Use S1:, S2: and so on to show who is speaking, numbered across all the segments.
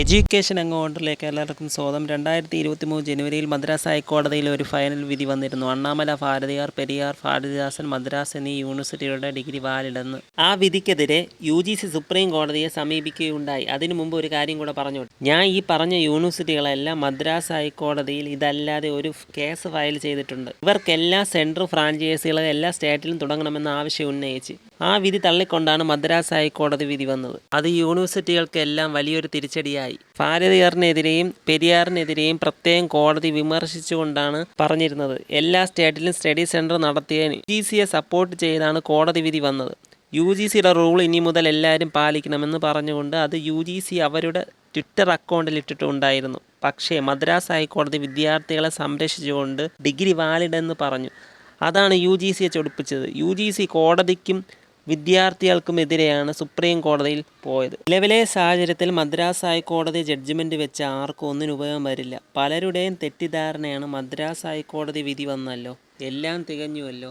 S1: Education അംഗോണ്ടറിലേക്ക് എല്ലാവർക്കും സ്വാഗതം. രണ്ടായിരത്തി ഇരുപത്തി മൂന്ന് ജനുവരിയിൽ മദ്രാസ് ഹൈക്കോടതിയിൽ ഒരു ഫൈനൽ വിധി വന്നിരുന്നു. അണ്ണാമല ഭാരതിയാർ പെരിയാർ ഭാരതിദാസൻ മദ്രാസ് എന്നീ യൂണിവേഴ്സിറ്റികളുടെ ഡിഗ്രി വാലിഡെന്ന് ആ വിധിക്കെതിരെ യു ജി സി സുപ്രീം കോടതിയെ സമീപിക്കുകയുണ്ടായി. അതിനു മുമ്പ് ഒരു കാര്യം കൂടെ പറഞ്ഞു. ഞാൻ ഈ പറഞ്ഞ യൂണിവേഴ്സിറ്റികളെല്ലാം മദ്രാസ് ഹൈക്കോടതിയിൽ ഇതല്ലാതെ ഒരു കേസ് ഫയൽ ചെയ്തിട്ടുണ്ട്. ഇവർക്കെല്ലാം സെൻട്രൽ ഫ്രാഞ്ചൈസികളെ എല്ലാ സ്റ്റേറ്റിലും തുടങ്ങണമെന്ന ആവശ്യം ഉന്നയിച്ച്. ആ വിധി തള്ളിക്കൊണ്ടാണ് മദ്രാസ് ഹൈക്കോടതി വിധി വന്നത്. അത് യൂണിവേഴ്സിറ്റികൾക്കെല്ലാം വലിയൊരു തിരിച്ചടിയായി. ഭാരതീയറിനെതിരെയും പെരിയാറിനെതിരെയും പ്രത്യേകം കോടതി വിമർശിച്ചുകൊണ്ടാണ് പറഞ്ഞിരുന്നത്. എല്ലാ സ്റ്റേറ്റിലും സ്റ്റഡി സെന്റർ നടത്തിയതിന് ജി സിയെ സപ്പോർട്ട് ചെയ്താണ് കോടതി വിധി വന്നത്. യു ജി സിയുടെ റൂൾ ഇനി മുതൽ എല്ലാവരും പാലിക്കണമെന്ന് പറഞ്ഞുകൊണ്ട് അത് യു ജി സി അവരുടെ ട്വിറ്റർ അക്കൗണ്ടിൽ ഇട്ടിട്ടുണ്ടായിരുന്നു. പക്ഷേ മദ്രാസ് ഹൈക്കോടതി വിദ്യാർത്ഥികളെ സംരക്ഷിച്ചുകൊണ്ട് ഡിഗ്രി വാലിഡ് എന്ന് പറഞ്ഞു. അതാണ് യു ജി സിയെ ചൊടിപ്പിച്ചത്. യു ജി സി കോടതിക്കും വിദ്യാർത്ഥികൾക്കുമെതിരെയാണ് സുപ്രീം കോടതിയിൽ പോയത്. നിലവിലെ സാഹചര്യത്തിൽ മദ്രാസ് ഹൈക്കോടതി ജഡ്ജ്മെന്റ് വെച്ച് ആർക്കും ഒന്നിനും ഉപയോഗം വരില്ല. പലരുടെയും തെറ്റിദ്ധാരണയാണ് മദ്രാസ് ഹൈക്കോടതി വിധി വന്നല്ലോ എല്ലാം തികഞ്ഞുവല്ലോ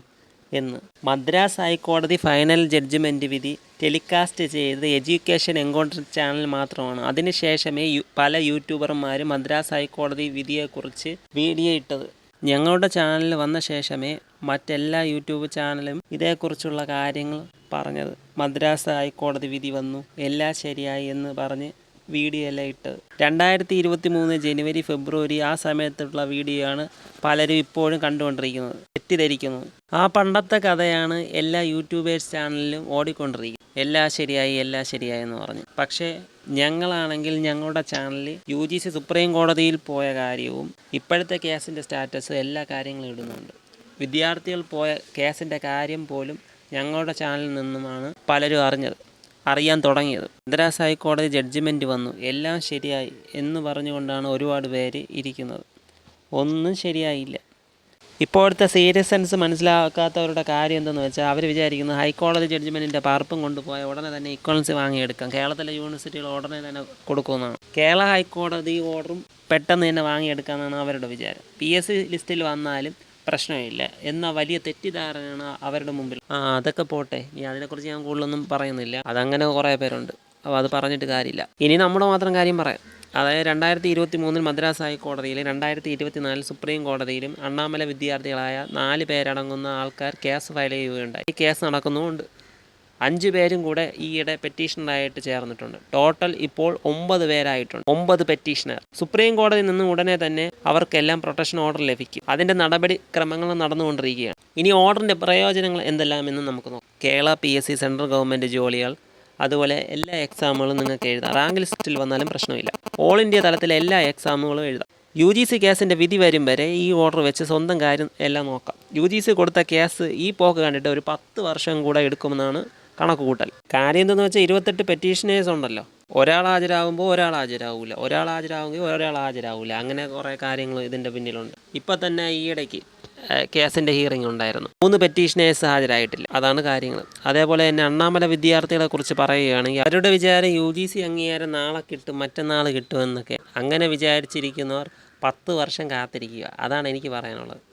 S1: എന്ന്. മദ്രാസ് ഹൈക്കോടതി ഫൈനൽ ജഡ്ജ്മെന്റ് വിധി ടെലികാസ്റ്റ് ചെയ്തത് എഡ്യൂക്കേഷൻ എൻകൗണ്ടർ ചാനൽ മാത്രമാണ്. അതിനുശേഷമേ പല യൂട്യൂബർമാരും മദ്രാസ് ഹൈക്കോടതി വിധിയെക്കുറിച്ച് വീഡിയോ ഇട്ടത്. ഞങ്ങളുടെ ചാനലിൽ വന്ന ശേഷമേ മറ്റെല്ലാ യൂട്യൂബ് ചാനലും ഇതേക്കുറിച്ചുള്ള കാര്യങ്ങൾ പറഞ്ഞത്. മദ്രാസ് ഹൈക്കോടതി വിധി വന്നു. എല്ലാം ശരിയായി എന്ന് പറഞ്ഞ് വീഡിയോ എല്ലാം ഇട്ടത് രണ്ടായിരത്തി ഇരുപത്തി മൂന്ന് ജനുവരി ഫെബ്രുവരി ആ സമയത്തുള്ള വീഡിയോ ആണ് പലരും ഇപ്പോഴും കണ്ടുകൊണ്ടിരിക്കുന്നത്. തെറ്റിദ്ധരിക്കുന്നത് ആ പണ്ടത്തെ കഥയാണ് എല്ലാ യൂട്യൂബേഴ്സ് ചാനലിലും ഓടിക്കൊണ്ടിരിക്കുന്നത്. എല്ലാം ശരിയായി എല്ലാം ശരിയായി എന്ന് പറഞ്ഞു. പക്ഷേ ഞങ്ങളാണെങ്കിൽ ഞങ്ങളുടെ ചാനലിൽ യു ജി സി സുപ്രീം കോടതിയിൽ പോയ കാര്യവും ഇപ്പോഴത്തെ കേസിന്റെ സ്റ്റാറ്റസ് എല്ലാ കാര്യങ്ങളും ഇടുന്നുണ്ട്. വിദ്യാർത്ഥികൾ പോയ കേസിന്റെ കാര്യം പോലും ഞങ്ങളുടെ ചാനലിൽ നിന്നുമാണ് പലരും അറിഞ്ഞത് അറിയാൻ തുടങ്ങിയത്. മദ്രാസ് ഹൈക്കോടതി ജഡ്ജിമെന്റ് വന്നു. എല്ലാം ശരിയായി എന്ന് പറഞ്ഞുകൊണ്ടാണ് ഒരുപാട് പേര് ഇരിക്കുന്നത്. ഒന്നും ശരിയായില്ല. ഇപ്പോഴത്തെ സീരിയസ് സെൻസ് മനസ്സിലാക്കാത്തവരുടെ കാര്യം എന്തെന്ന് വെച്ചാൽ അവർ വിചാരിക്കുന്നത് ഹൈക്കോടതി ജഡ്ജ്മെന്റിന്റെ പാർപ്പും കൊണ്ടുപോയ ഉടനെ തന്നെ ഇക്വലൻസി വാങ്ങിയെടുക്കാം. കേരളത്തിലെ യൂണിവേഴ്സിറ്റികൾ ഉടനെ തന്നെ കൊടുക്കുമെന്നാണ്. കേരള ഹൈക്കോടതി ഓർഡറും പെട്ടെന്ന് തന്നെ വാങ്ങിയെടുക്കാമെന്നാണ് അവരുടെ വിചാരം. പി എസ് സി ലിസ്റ്റിൽ വന്നാലും പ്രശ്നമില്ല. എന്ന വലിയ തെറ്റിദ്ധാരണയാണ് അവരുടെ മുമ്പിൽ. ആ അതൊക്കെ പോട്ടെ. ഇനി അതിനെക്കുറിച്ച് ഞാൻ കൂടുതലൊന്നും പറയുന്നില്ല. അതങ്ങനെ കുറേ പേരുണ്ട്. അപ്പോൾ അത് പറഞ്ഞിട്ട് കാര്യമില്ല. ഇനി നമ്മുടെ മാത്രം കാര്യം പറയാം. അതായത് രണ്ടായിരത്തി ഇരുപത്തി മൂന്നിൽ മദ്രാസ് ഹൈക്കോടതിയിലും രണ്ടായിരത്തി ഇരുപത്തിനാലിൽ സുപ്രീം കോടതിയിലും അണ്ണാമല വിദ്യാർത്ഥികളായ നാല് പേരടങ്ങുന്ന ആൾക്കാർ കേസ് ഫയൽ ചെയ്യുകയുണ്ടായി. ഈ കേസ് നടക്കുന്നുമുണ്ട്. അഞ്ച് പേരും കൂടെ ഈയിടെ പെറ്റീഷണറായിട്ട് ചേർന്നിട്ടുണ്ട്. ടോട്ടൽ ഇപ്പോൾ ഒമ്പത് പേരായിട്ടുണ്ട്. ഒമ്പത് പെറ്റീഷണർ സുപ്രീം കോടതി നിന്ന് ഉടനെ തന്നെ അവർക്കെല്ലാം പ്രൊട്ടക്ഷൻ ഓർഡർ ലഭിക്കും. അതിന്റെ നടപടിക്രമങ്ങൾ നടന്നുകൊണ്ടിരിക്കുകയാണ്. ഇനി ഓർഡറിന്റെ പ്രയോജനങ്ങൾ എന്തെല്ലാമെന്ന് നമുക്ക് നോക്കാം. Kerala P S C central government ജോലികൾ അതുപോലെ എല്ലാ എക്സാമുകളും നിങ്ങൾക്ക് എഴുതാം. റാങ്ക് ലിസ്റ്റിൽ വന്നാലും പ്രശ്നമില്ല. ഓൾ ഇന്ത്യ തലത്തിലെ എല്ലാ എക്സാമുകളും എഴുതാം. യു ജി സി കേസിന്റെ വിധി വരും വരെ ഈ ഓർഡർ വെച്ച് സ്വന്തം കാര്യം എല്ലാം നോക്കാം. യു ജി സി കൊടുത്ത കേസ് ഈ പോക്ക് കണ്ടിട്ട് ഒരു പത്ത് വർഷം കൂടെ എടുക്കുമെന്നാണ് കണക്ക് കൂട്ടൽ. കാര്യം എന്തെന്ന് വെച്ചാൽ ഇരുപത്തെട്ട് പെറ്റീഷനേഴ്സ് ഉണ്ടല്ലോ. ഒരാൾ ഹാജരാകുമ്പോൾ ഒരാൾ ഹാജരാകില്ല ഒരാൾ ഹാജരാകുമെങ്കിൽ ഒരാൾ ഹാജരാകില്ല അങ്ങനെ കുറേ കാര്യങ്ങൾ ഇതിന്റെ പിന്നിലുണ്ട്. ഇപ്പം തന്നെ ഈയിടയ്ക്ക് കേസിന്റെ ഹിയറിംഗ് ഉണ്ടായിരുന്നു. മൂന്ന് പെറ്റീഷനേഴ്സ് ഹാജരായിട്ടില്ല. അതാണ് കാര്യങ്ങൾ അതേപോലെ തന്നെ അണ്ണാമല വിദ്യാർത്ഥികളെ കുറിച്ച് പറയുകയാണെങ്കിൽ അവരുടെ വിചാരം യു ജി സി അംഗീകാരം നാളെ കിട്ടും മറ്റന്നാൾ കിട്ടുമെന്നൊക്കെ അങ്ങനെ വിചാരിച്ചിരിക്കുന്നവർ പത്ത് വർഷം കാത്തിരിക്കുക. അതാണ് എനിക്ക് പറയാനുള്ളത്.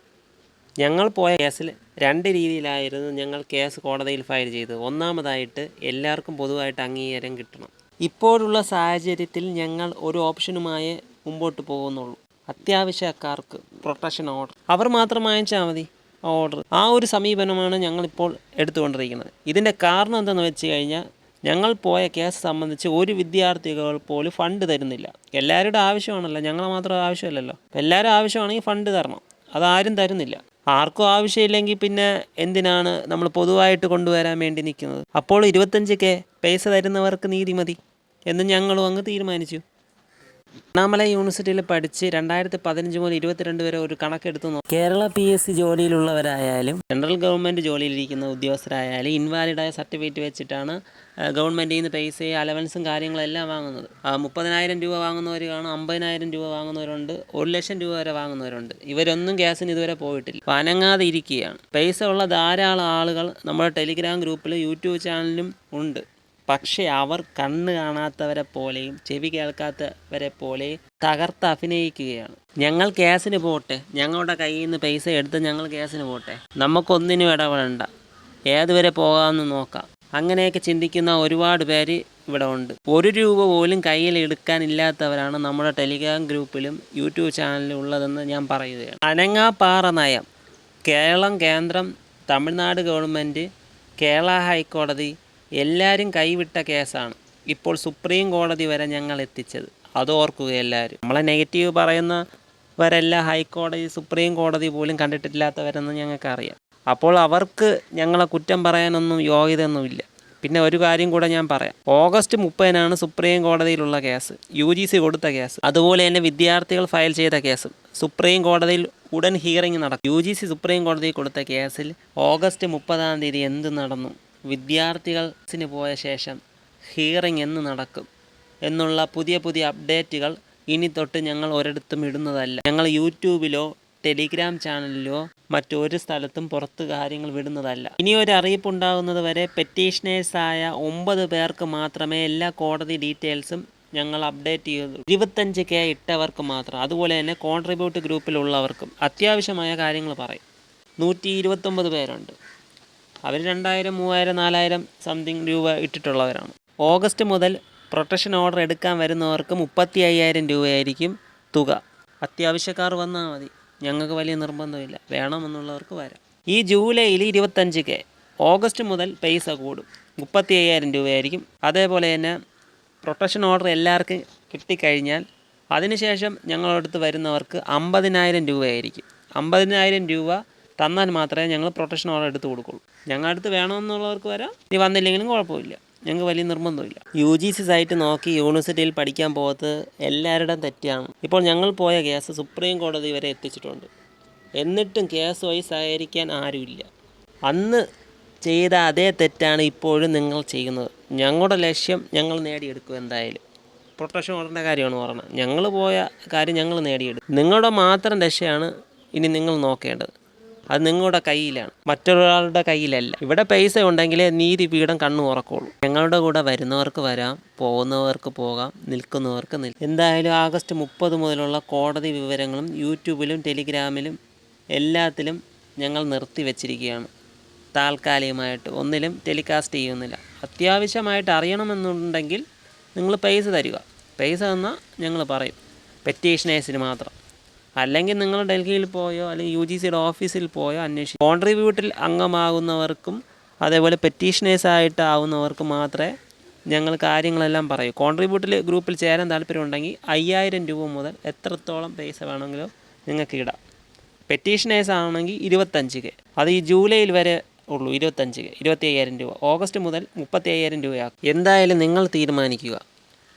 S1: ഞങ്ങൾ പോയ കേസിൽ രണ്ട് രീതിയിലായിരുന്നു ഞങ്ങൾ കേസ് കോടതിയിൽ ഫയൽ ചെയ്തത്. ഒന്നാമതായിട്ട് എല്ലാവർക്കും പൊതുവായിട്ട് അംഗീകാരം കിട്ടണം. ഇപ്പോഴുള്ള സാഹചര്യത്തിൽ ഞങ്ങൾ ഒരു ഓപ്ഷനുമായി മുമ്പോട്ട് പോകുന്നുള്ളൂ. അത്യാവശ്യക്കാർക്ക് പ്രൊട്ടക്ഷൻ ഓർഡർ. അവർ മാത്രം വാങ്ങിച്ചാൽ മതി ഓർഡർ. ആ ഒരു സമീപനമാണ് ഞങ്ങളിപ്പോൾ എടുത്തുകൊണ്ടിരിക്കുന്നത്. ഇതിന്റെ കാരണം എന്തെന്ന് വെച്ച് കഴിഞ്ഞാൽ ഞങ്ങൾ പോയ കേസ് സംബന്ധിച്ച് ഒരു വിദ്യാർത്ഥികൾ പോലും ഫണ്ട് തരുന്നില്ല. എല്ലാവരുടെ ആവശ്യമാണല്ലോ. ഞങ്ങളെ മാത്രം ആവശ്യമല്ലല്ലോ. എല്ലാവരും ആവശ്യമാണെങ്കിൽ ഫണ്ട് തരണം. അതാരും തരുന്നില്ല. ആർക്കും ആവശ്യമില്ലെങ്കിൽ പിന്നെ എന്തിനാണ് നമ്മൾ പൊതുവായിട്ട് കൊണ്ടുവരാൻ വേണ്ടി നിൽക്കുന്നത്? അപ്പോൾ ഇരുപത്തഞ്ച് കെ പൈസ തരുന്നവർക്ക് നീതി മതി എന്ന് ഞങ്ങളും അങ്ങ് തീരുമാനിച്ചു. അണ്ണാമല യൂണിവേഴ്സിറ്റിയിൽ പഠിച്ച് രണ്ടായിരത്തി പതിനഞ്ച് മുതൽ ഇരുപത്തിരണ്ട് വരെ ഒരു കണക്കെടുത്ത് നോക്കി. കേരള പി എസ് സി ജോലിയിലുള്ളവരായാലും സെൻട്രൽ ഗവൺമെന്റ് ജോലിയിലിരിക്കുന്ന ഉദ്യോഗസ്ഥരായാലും ഇൻവാലിഡായ സർട്ടിഫിക്കറ്റ് വെച്ചിട്ടാണ് ഗവൺമെന്റിൽ നിന്ന് പൈസയും അലവൻസും കാര്യങ്ങളെല്ലാം വാങ്ങുന്നത്. മുപ്പതിനായിരം രൂപ വാങ്ങുന്നവർ കാണും അമ്പതിനായിരം രൂപ വാങ്ങുന്നവരുണ്ട് ഒരു ലക്ഷം രൂപ വരെ വാങ്ങുന്നവരുണ്ട്. ഇവരൊന്നും ഗ്യാസിന് ഇതുവരെ പോയിട്ടില്ല. വനങ്ങാതെ ഇരിക്കുകയാണ്. പൈസ ഉള്ള ധാരാളം ആളുകൾ നമ്മുടെ ടെലിഗ്രാം ഗ്രൂപ്പിലും യൂട്യൂബ് ചാനലിലും ഉണ്ട്. പക്ഷേ അവർ കണ്ണ് കാണാത്തവരെ പോലെയും ചെവി കേൾക്കാത്തവരെ പോലെയും തകർത്ത് അഭിനയിക്കുകയാണ്. ഞങ്ങൾ കേസിന് പോട്ടെ. ഞങ്ങളുടെ കയ്യിൽ നിന്ന് പൈസ എടുത്ത് ഞങ്ങൾ കേസിന് പോട്ടെ. നമുക്കൊന്നിനും ഇടപെടണ്ട. ഏതുവരെ പോകാമെന്ന് നോക്കാം. അങ്ങനെയൊക്കെ ചിന്തിക്കുന്ന ഒരുപാട് പേര് ഇവിടെ ഉണ്ട്. ഒരു രൂപ പോലും കയ്യിൽ എടുക്കാനില്ലാത്തവരാണ് നമ്മുടെ ടെലിഗ്രാം ഗ്രൂപ്പിലും യൂട്യൂബ് ചാനലിലും ഉള്ളതെന്ന് ഞാൻ പറയുകയാണ്. അനങ്ങാപ്പാറ നയം. കേരളം കേന്ദ്രം തമിഴ്നാട് ഗവൺമെന്റ് കേരള ഹൈക്കോടതി എല്ലാവരും കൈവിട്ട കേസാണ്. ഇപ്പോൾ സുപ്രീം കോടതി വരെ ഞങ്ങൾ എത്തിച്ചത്. അത് ഓർക്കുക എല്ലാവരും നമ്മളെ നെഗറ്റീവ് പറയുന്നവരെല്ലാം ഹൈക്കോടതി സുപ്രീം കോടതി പോലും കണ്ടിട്ടില്ലാത്തവരെന്ന് ഞങ്ങൾക്കറിയാം. അപ്പോൾ അവർക്ക് ഞങ്ങളെ കുറ്റം പറയാനൊന്നും യോഗ്യതയൊന്നുമില്ല. പിന്നെ ഒരു കാര്യം കൂടെ ഞാൻ പറയാം. ഓഗസ്റ്റ് മുപ്പതിനാണ് സുപ്രീം കോടതിയിലുള്ള കേസ്. യു ജി സി കൊടുത്ത കേസ്. അതുപോലെ തന്നെ വിദ്യാർത്ഥികൾ ഫയൽ ചെയ്ത കേസും. സുപ്രീം കോടതിയിൽ ഉടൻ ഹിയറിംഗ് നടക്കും. യു ജി സി സുപ്രീം കോടതിയിൽ കൊടുത്ത കേസിൽ ഓഗസ്റ്റ് മുപ്പതാം തീയതി എന്ത് നടന്നു? വിദ്യാർത്ഥികൾസിന് പോയ ശേഷം ഹിയറിംഗ് എന്ന് നടക്കും. എന്നുള്ള പുതിയ പുതിയ അപ്ഡേറ്റുകൾ ഇനി തൊട്ട് ഞങ്ങൾ ഒരിടത്തും ഇടുന്നതല്ല. ഞങ്ങൾ യൂട്യൂബിലോ ടെലിഗ്രാം ചാനലിലോ മറ്റൊരു സ്ഥലത്തും പുറത്ത് കാര്യങ്ങൾ വിടുന്നതല്ല. ഇനി ഒരു അറിയിപ്പ് ഉണ്ടാകുന്നത് വരെ പെറ്റീഷനേഴ്സായ ഒമ്പത് പേർക്ക് മാത്രമേ എല്ലാ കോടതി ഡീറ്റെയിൽസും ഞങ്ങൾ അപ്ഡേറ്റ് ചെയ്തു. ഇരുപത്തഞ്ച് കെ ഇട്ടവർക്ക് മാത്രം. അതുപോലെ തന്നെ കോൺട്രിബ്യൂട്ട് ഗ്രൂപ്പിലുള്ളവർക്കും അത്യാവശ്യമായ കാര്യങ്ങൾ പറയും. നൂറ്റി ഇരുപത്തൊമ്പത് പേരുണ്ട്. അവർ രണ്ടായിരം മൂവായിരം നാലായിരം സംതിങ് രൂപ ഇട്ടിട്ടുള്ളവരാണ്. ഓഗസ്റ്റ് മുതൽ പ്രൊട്ടക്ഷൻ ഓർഡർ എടുക്കാൻ വരുന്നവർക്ക് മുപ്പത്തി അയ്യായിരം രൂപയായിരിക്കും തുക. അത്യാവശ്യക്കാർ വന്നാൽ മതി. ഞങ്ങൾക്ക് വലിയ നിർബന്ധമില്ല. വേണമെന്നുള്ളവർക്ക് വരാം. ഈ ജൂലൈയിൽ ഇരുപത്തഞ്ച് കെ ഓഗസ്റ്റ് മുതൽ പൈസ കൂടും. മുപ്പത്തി അയ്യായിരം രൂപയായിരിക്കും. അതേപോലെ തന്നെ പ്രൊട്ടക്ഷൻ ഓർഡർ എല്ലാവർക്കും കിട്ടിക്കഴിഞ്ഞാൽ അതിനുശേഷം ഞങ്ങളടുത്ത് വരുന്നവർക്ക് അമ്പതിനായിരം രൂപയായിരിക്കും. അമ്പതിനായിരം രൂപ തന്നാൽ മാത്രമേ ഞങ്ങൾ പ്രൊട്ടക്ഷൻ ഓർഡർ എടുത്ത് കൊടുക്കുള്ളൂ. ഞങ്ങളുടെ അടുത്ത് വേണമെന്നുള്ളവർക്ക് വരാം. ഇനി വന്നില്ലെങ്കിലും കുഴപ്പമില്ല. ഞങ്ങൾക്ക് വലിയ നിർബന്ധമില്ല. യു ജി സി സൈറ്റ് നോക്കി യൂണിവേഴ്സിറ്റിയിൽ പഠിക്കാൻ പോകത്ത് എല്ലാവരുടെയും തെറ്റാണ്. ഇപ്പോൾ ഞങ്ങൾ പോയ കേസ് സുപ്രീം കോടതി വരെ എത്തിച്ചിട്ടുണ്ട്. എന്നിട്ടും കേസുമായി സഹകരിക്കാൻ ആരുമില്ല. അന്ന് ചെയ്ത അതേ തെറ്റാണ് ഇപ്പോഴും നിങ്ങൾ ചെയ്യുന്നത്. ഞങ്ങളുടെ ലക്ഷ്യം ഞങ്ങൾ നേടിയെടുക്കും എന്തായാലും. പ്രൊട്ടക്ഷൻ ഓർഡറിന്റെ കാര്യമാണ് പറഞ്ഞത്. ഞങ്ങൾ പോയ കാര്യം ഞങ്ങൾ നേടിയെടുക്കും. നിങ്ങളുടെ മാത്രം രക്ഷയാണ് ഇനി നിങ്ങൾ നോക്കേണ്ടത്. അത് നിങ്ങളുടെ കയ്യിലാണ്. മറ്റൊരാളുടെ കയ്യിലല്ല. ഇവിടെ പൈസ ഉണ്ടെങ്കിലേ നീതി പീഠം കണ്ണു ഉറക്കുള്ളൂ ഞങ്ങളുടെ കൂടെ വരുന്നവർക്ക് വരാം പോകുന്നവർക്ക് പോകാം നിൽക്കുന്നവർക്ക് നിൽക്കും എന്തായാലും ആഗസ്റ്റ് മുപ്പത് മുതലുള്ള കോടതി വിവരങ്ങളും യൂട്യൂബിലും ടെലിഗ്രാമിലും എല്ലാത്തിലും ഞങ്ങൾ നിർത്തി വച്ചിരിക്കുകയാണ്. താൽക്കാലികമായിട്ട്. ഒന്നിലും ടെലികാസ്റ്റ് ചെയ്യുന്നില്ല. അത്യാവശ്യമായിട്ട് അറിയണമെന്നുണ്ടെങ്കിൽ നിങ്ങൾ പൈസ തരിക. പൈസ തന്നാൽ ഞങ്ങൾ പറയും. പെറ്റീഷനേഴ്സിന് മാത്രം. അല്ലെങ്കിൽ നിങ്ങൾ ഡൽഹിയിൽ പോയോ അല്ലെങ്കിൽ യു ജി സിയുടെ ഓഫീസിൽ പോയോ അന്വേഷിക്കും കോൺട്രിബ്യൂട്ടിൽ അംഗമാകുന്നവർക്കും അതേപോലെ പെറ്റീഷനേഴ്സായിട്ട് ആവുന്നവർക്ക് മാത്രമേ ഞങ്ങൾ കാര്യങ്ങളെല്ലാം പറയൂ. കോൺട്രിബ്യൂട്ടിൽ ഗ്രൂപ്പിൽ ചേരാൻ താല്പര്യമുണ്ടെങ്കിൽ അയ്യായിരം രൂപ മുതൽ എത്രത്തോളം പൈസ വേണമെങ്കിലും നിങ്ങൾക്ക് ഇടാം. പെറ്റീഷനേഴ്സ് ആണെങ്കിൽ ഇരുപത്തഞ്ച് കെ. അത് ഈ ജൂലൈയിൽ വരെ ഉള്ളൂ ഇരുപത്തഞ്ച് കെ. ഇരുപത്തി അയ്യായിരം രൂപ. ഓഗസ്റ്റ് മുതൽ മുപ്പത്തി അയ്യായിരം രൂപയാക്കും. എന്തായാലും നിങ്ങൾ തീരുമാനിക്കുക.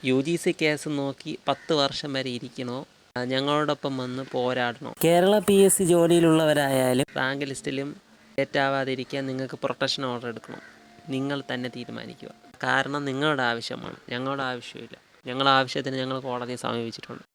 S1: യു ജി സി കേസ് നോക്കി പത്ത് വർഷം വരെ ഇരിക്കണോ? ഞങ്ങളോടൊപ്പം വന്ന് പോരാടണം. കേരള പി എസ് സി ജോലിയിലുള്ളവരായാലും റാങ്ക് ലിസ്റ്റിലും ഏറ്റാവാതിരിക്കാൻ നിങ്ങൾക്ക് പ്രൊട്ടക്ഷൻ ഓർഡർ എടുക്കണം. നിങ്ങൾ തന്നെ തീരുമാനിക്കുക. കാരണം നിങ്ങളുടെ ആവശ്യമാണ്. ഞങ്ങളുടെ ആവശ്യമില്ല. ഞങ്ങളുടെ ആവശ്യത്തിന് ഞങ്ങൾ കോടതിയെ സമീപിച്ചിട്ടുണ്ട്.